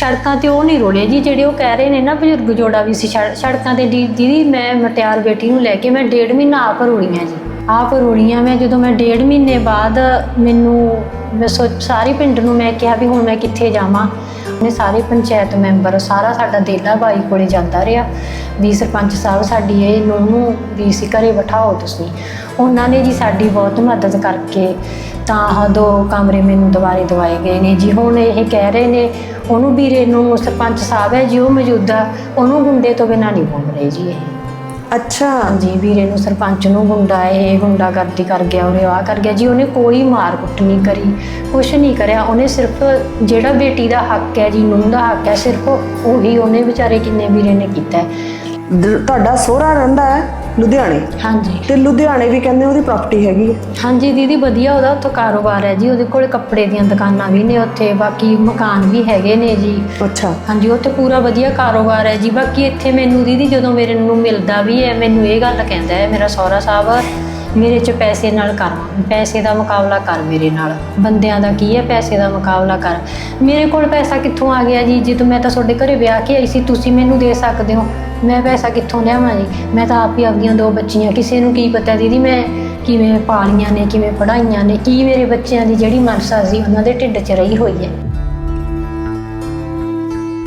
ਸੜਕਾਂ ਤੇ ਉਹ ਨਹੀਂ ਰੋਲੇ ਜੀ, ਜਿਹੜੇ ਉਹ ਕਹਿ ਰਹੇ ਨੇ ਨਾ ਬਜ਼ੁਰਗ ਜੋੜਾ ਵੀ ਸੀ, ਸੜ- ਸੜਕਾਂ ਤੇ ਦੀ- ਦੀਦੀ ਮੈਂ ਮਟਿਆਰ ਬੇਟੀ ਨੂੰ ਲੈ ਕੇ ਮੈਂ ਡੇਢ ਮਹੀਨਾ ਆਪ ਰੋਲੀਆਂ ਜੀ। ਆਪ ਰੋਲੀਆਂ ਮੈਂ ਜਦੋਂ ਮੈਂ ਡੇਢ ਮਹੀਨੇ ਬਾਅਦ ਮੈਨੂੰ, ਮੈਂ ਸੋਚ ਸਾਰੇ ਪਿੰਡ ਨੂੰ ਮੈਂ ਕਿਹਾ ਵੀ ਹੁਣ ਮੈਂ ਕਿੱਥੇ ਜਾਵਾਂ। ਉਹਨੇ ਸਾਰੇ ਪੰਚਾਇਤ ਮੈਂਬਰ, ਸਾਰਾ ਸਾਡਾ ਦੇਲਾ ਬਾਈ ਕੋਲੇ ਜਾਂਦਾ ਰਿਹਾ। ਵੀ ਸਰਪੰਚ ਸਾਹਿਬ ਸਾਡੀ ਇਹ ਨੂੰਹ ਨੂੰ ਵੀ ਸੀ ਘਰੇ ਬਿਠਾਓ ਤੁਸੀਂ। ਉਹਨਾਂ ਨੇ ਜੀ ਸਾਡੀ ਬਹੁਤ ਮਦਦ ਕਰਕੇ ਤਾਂ ਆਹ ਦੋ ਕਮਰੇ ਮੈਨੂੰ ਦੁਬਾਰੇ ਦਵਾਏ ਗਏ ਨੇ ਜੀ। ਹੁਣ ਇਹ ਕਹਿ ਰਹੇ ਨੇ ਉਹਨੂੰ ਵੀਰੇ ਨੂੰ ਸਰਪੰਚ ਸਾਹਿਬ ਹੈ ਜੀ ਉਹ ਮੌਜੂਦਾ ਉਹਨੂੰ ਗੁੰਡੇ ਤੋਂ ਬਿਨਾਂ ਨਹੀਂ ਘੁੰਮ ਰਹੇ ਜੀ ਇਹ। ਅੱਛਾ। ਹਾਂਜੀ ਵੀਰੇ ਨੂੰ ਸਰਪੰਚ ਨੂੰ ਗੁੰਡਾ ਇਹ ਗੁੰਡਾ ਕਰਦੀ ਕਰ ਗਿਆ ਉਹਨੇ ਆ ਕਰ ਗਿਆ ਜੀ ਉਹਨੇ ਕੋਈ ਮਾਰ ਕੁੱਟ ਨਹੀਂ ਕਰੀ ਕੁਛ ਨਹੀਂ ਕਰਿਆ ਉਹਨੇ ਸਿਰਫ ਜਿਹੜਾ ਬੇਟੀ ਦਾ ਹੱਕ ਹੈ ਜੀ ਨੂੰਹ ਦਾ ਹੱਕ ਹੈ ਸਿਰਫ ਉਹੀ ਉਹਨੇ ਵਿਚਾਰੇ ਕਿੰਨੇ ਵੀਰੇ ਨੇ ਕੀਤਾ ਹੈ। ਦ- ਤੁਹਾਡਾ ਸਹੁਰਾ ਰਹਿੰਦਾ ਹੈ? ਲੁਧਿਆਣੇ? ਹਾਂਜੀ। ਤੇ ਲੁਧਿਆਣੇ ਵੀ ਕਹਿੰਦੇ ਉਹਦੀ ਪ੍ਰਾਪਰਟੀ ਹੈਗੀ ਹੈ। ਹਾਂਜੀ ਦੀਦੀ ਵਧੀਆ ਉਹਦਾ ਉੱਥੇ ਕਾਰੋਬਾਰ ਹੈ ਜੀ ਉਹਦੇ ਕੋਲ ਕੱਪੜੇ ਦੀਆਂ ਦੁਕਾਨਾਂ ਵੀ ਨੇ ਉੱਥੇ ਬਾਕੀ ਮਕਾਨ ਵੀ ਹੈਗੇ ਨੇ ਜੀ। ਅੱਛਾ। ਹਾਂਜੀ ਉੱਥੇ ਪੂਰਾ ਵਧੀਆ ਕਾਰੋਬਾਰ ਹੈ ਜੀ ਬਾਕੀ ਇੱਥੇ ਮੈਨੂੰ ਦੀਦੀ ਜਦੋਂ ਮੇਰੇ ਨੂੰ ਮਿਲਦਾ ਵੀ ਹੈ ਮੈਨੂੰ ਇਹ ਗੱਲ ਕਹਿੰਦਾ ਹੈ ਮੇਰਾ ਸਹੁਰਾ ਸਾਹਿਬ ਮੇਰੇ 'ਚ ਪੈਸੇ ਨਾਲ ਕਰ, ਪੈਸੇ ਦਾ ਮੁਕਾਬਲਾ ਕਰ ਮੇਰੇ ਨਾਲ। ਬੰਦਿਆਂ ਦਾ ਕੀ ਹੈ ਪੈਸੇ ਦਾ ਮੁਕਾਬਲਾ ਕਰ? ਮੇਰੇ ਕੋਲ ਪੈਸਾ ਕਿੱਥੋਂ ਆ ਗਿਆ ਜੀ? ਜਦੋਂ ਮੈਂ ਤਾਂ ਤੁਹਾਡੇ ਘਰੇ ਵਿਆਹ ਕੇ ਆਈ ਸੀ, ਤੁਸੀਂ ਮੈਨੂੰ ਦੇ ਸਕਦੇ ਹੋ। ਮੈਂ ਪੈਸਾ ਕਿੱਥੋਂ ਲਿਆਵਾਂ ਜੀ? ਮੈਂ ਤਾਂ ਆਪ ਹੀ ਆਪਦੀਆਂ ਦੋ ਬੱਚੀਆਂ, ਕਿਸੇ ਨੂੰ ਕੀ ਪਤਾ ਦੀਦੀ, ਮੈਂ ਕਿਵੇਂ ਪਾਲੀਆਂ ਨੇ, ਕਿਵੇਂ ਪੜਾਈਆਂ ਨੇ, ਕੀ ਮੇਰੇ ਬੱਚਿਆਂ ਦੀ ਜਿਹੜੀ ਮਨਸਾ ਸੀ, ਉਹਨਾਂ ਦੇ ਢਿੱਡ 'ਚ ਰਹੀ ਹੋਈ ਹੈ।